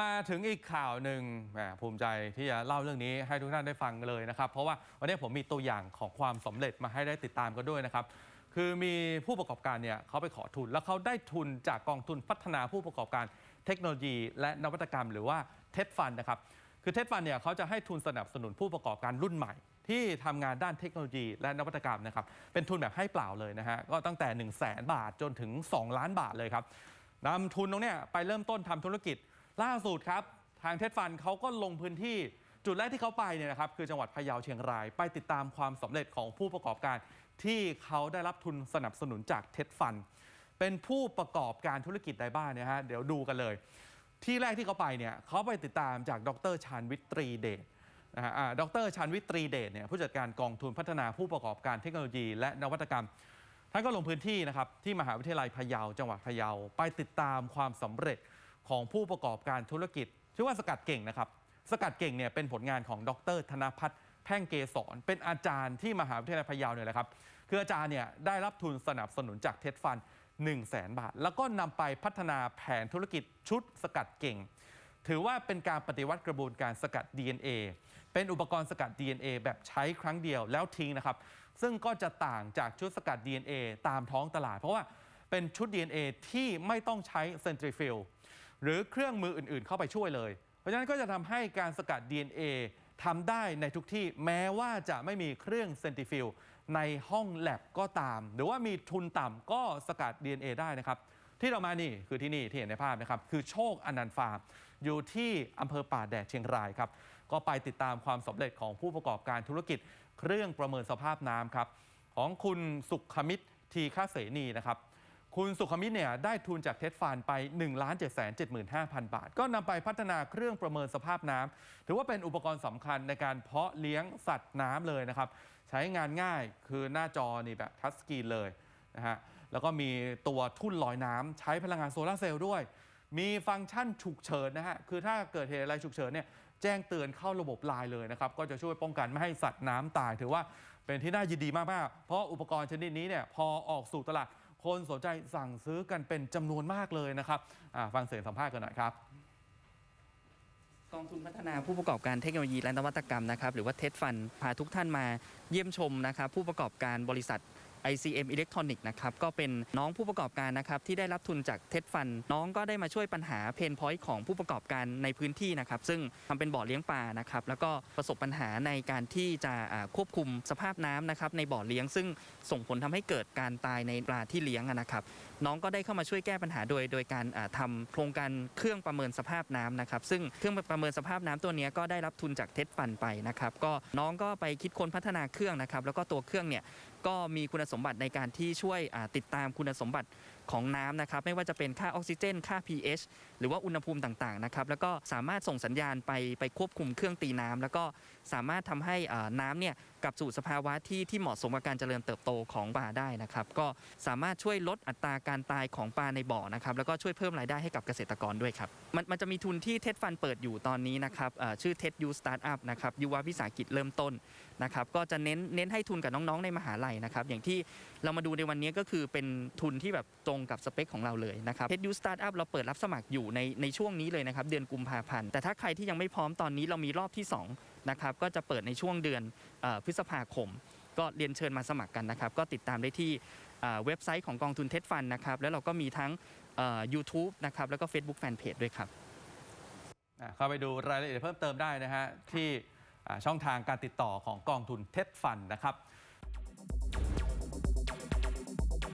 มาถึงอีกข่าวหนึ่งแหมภูมิใจที่จะเล่าเรื่องนี้ให้ทุกท่านได้ฟังเลยนะครับ เพราะว่าวันนี้ผมมีตัวอย่างของความสำเร็จมาให้ได้ติดตามกันด้วยนะครับ คือมีผู้ประกอบการเนี่ยเขาไปขอทุน แล้วเขาได้ทุนจากกองทุนพัฒนาผู้ประกอบการเทคโนโลยี และนวัตกรรม หรือว่าเท d ฟันนะครับ คือเท d ฟันเนี่ยเขาจะให้ทุนสนับสนุนผู้ประกอบการรุ่นใหม่ ที่ทำงานด้านเทคโนโลยี และนวัตกรรมนะครับ เป็นทุนแบบให้เปล่าเลยนะฮะ ก็ตั้งแต่ 1 0 0 0 0แบาทจนถึง 2 ล้านบาทเลยครับนำทุนตรงนี้ไปเริ่มต้นทำธุรกิจ ล่าสุดครับ ทางเท d ฟันเขาก็ลงพื้นที่จุดแรกที่เขาไปเนี่ยนะครับคือจังหวัดพะเยาเชียงราย ไปติดตามความสำเร็จของผู้ประกอบการ ที่เขาได้รับทุนสนับสนุนจากเท d ฟัน เป็นผู้ประกอบการธุรกิจใดบ้างเนี่ยฮะเดี๋ยวดูกันเลย ที่แรกที่เขาไปเนี่ยเขาไปติดตามจากดรชาญวิตรีเดชนะฮะอ่าดรชาญวิตรีเดชเนี่ยผู้จัดการกองทุนพัฒนาผู้ประกอบการเทคโนโลยี และนวัตกรรม ท่านก็ลงพื้นที่นะครับที่มหาวิทยาลัยพะเยาจังหวัดพะเยาไปติดตามความสำเร็จ ของผู้ประกอบการธุรกิจ ชื่อว่าสกัดเก่งนะครับ สกัดเก่งเนี่ยเป็นผลงานของดร ธนพัฒน์แพ่งเกษรเป็นอาจารย์ที่มหาวิทยาลัยพะเยาเนี่ยแหละครับ คืออาจารย์เนี่ยได้รับทุนสนับสนุนจากเท็ดฟัน 1 0 0 0 0แบาท แล้วก็นำไปพัฒนาแผนธุรกิจชุดสกัดเก่ง ถือว่าเป็นการปฏิวัติกระบวนการสกัด DNA เป็นอุปกรณ์สกัด DNA แบบใช้ครั้งเดียวแล้วทิ้งนะครับ ซึ่งก็จะต่างจากชุดสกัด DNA ตามท้องตลาด เพราะว่าเป็นชุด DNA ที่ไม่ต้องใช้เซนทริฟิล หรือเครื่องมืออื่นๆ เข้าไปช่วยเลย เพราะฉะนั้นก็จะทำให้การสกัด DNA ทำได้ในทุกที่แม้ว่าจะไม่มีเครื่องเซนทริฟิลในห้องแลบก็ตาม หรือว่ามีทุนต่ำก็สกัด DNA ได้นะครับ ที่เรามานี่คือที่นี่ที่เห็นในภาพนะครับ คือโชคอนันต์ฟาร์มอยู่ที่อำเภอป่าแดดเชียงรายครับ ก็ไปติดตามความสำเร็จของผู้ประกอบการธุรกิจ เครื่องประเมินสภาพน้ำครับ ของคุณสุขมิตรทีฆาเสนีนะครับ คุณสุขมิตรเนี่ยได้ทุนจากเท็ดฟานไป 1 7 7 5 0 0 0 บาท ก็นำไปพัฒนาเครื่องประเมินสภาพน้ำถือว่าเป็นอุปกรณ์สำคัญในการเพาะเลี้ยงสัตว์น้ำเลยนะครับ ใช้งานง่ายคือหน้าจอนี่แบบทัชสกรีนเลยนะฮะแล้วก็มีตัวทุ่นลอยน้ำใช้พลังงานโซลาร์เซลล์ด้วย มีฟังก์ชันฉุกเฉินนะฮะคือถ้าเกิดเหตุอะไรฉุกเฉินเนี่ยแจ้งเตือนเข้าระบบไลน์เลยนะครับ ก็จะช่วยป้องกันไม่ให้สัตว์น้ำตาย ถือว่าเป็นที่น่ายินดีมากๆเพราะอุปกรณ์ชนิดนี้เนี่ยพอออกสู่ตลาด คนสนใจสั่งซื้อกันเป็นจำนวนมากเลยนะครับฟังเสียงสัมภาษณ์กันหน่อยครับกองทุนพัฒนาผู้ประกอบการเทคโนโลยีและนวัตกรรมนะครับหรือว่าเทสฟันพาทุกท่านมาเยี่ยมชมนะครับผู้ประกอบการบริษัท ICM Electronic นะครับก็เป็นน้องผู้ประกอบการนะครับที่ได้รับทุนจากเท d ฟัน น้องก็ได้มาช่วยปัญหาเพนพอยต์ของผู้ประกอบการในพื้นที่นะครับซึ่งทำเป็นบ่อเลี้ยงปลานะครับแล้วก็ประสบปัญหาในการที่จะควบคุมสภาพน้ำนะครับในบ่อเลี้ยง ซึ่งส่งผลทำให้เกิดการตายในปลาที่เลี้ยงนะครับน้องก็ได้เข้ามาช่วยแก้ปัญหาโดย โดยการอ่าทำโครงการเครื่องประเมินสภาพน้ำนะครับซึ่งเครื่องประเมินสภาพน้ำตัวนี้ก็ได้รับทุนจากเท็ดฟันไปนะครับก็น้องก็ไปคิดค้นพัฒนาเครื่องนะครับแล้วก็ตัวเครื่องเนี่ยก็มีคุณสมบัติในการที่ช่วยติดตามคุณสมบัติของน้ำนะครับไม่ว่าจะเป็นค่าออกซิเจน ค่า pH หรือว่าอุณหภูมิต่างๆนะครับแล้วก็สามารถส่งสัญญาณไปไปควบคุมเครื่องตีน้ำแล้วก็สามารถทำให้น้ำเนี่ยกลับสู่สภาวะที่ที่เหมาะสมกับการเจริญเติบโตของปลาได้นะครับก็สามารถช่วยลดอัตราการตายของปลาในบ่อนะครับแล้วก็ช่วยเพิ่มรายได้ให้กับเกษตรกรด้วยครับมันมันจะมีทุนที่เท็ดฟันเปิดอยู่ตอนนี้นะครับชื่อเท็ดยูสตาร์ทอัพนะครับยุววิสาหกิจเริ่มต้นนะครับก็จะเน้นเน้นให้ทุนกับน้องๆในมหาลัยนะครับอย่างที่เรามาดูในวันนี้ก็คือเป็นทุนที่แบบตรงกับสเปคของเราเลยนะครับเท็ดยูสตาร์ทอัพเราเปิดรับสมัครอยู่ในในช่วงนี้เลยนะครับ เดือนกุมภาพันธ์ แต่ถ้าใครที่ยังไม่พร้อมตอนนี้เรามีรอบที่สองนะครับก็จะเปิดในช่วงเดือนอพฤษภาคม ก็เรียนเชิญมาสมัครกันนะครับ ก็ติดตามได้ที่เว็บไซต์ของกองทุนเท็ดฟันนะครับ แล้วเราก็มีทั้งเอ่อ YouTube นะครับ แล้วก็ Facebook Fanpage ด้วยครับเข้าไปดูรายละเอียดเพิ่มเติมได้นะฮะที่ช่องทางการติดต่อของกองทุนเท็ดฟันนะครับ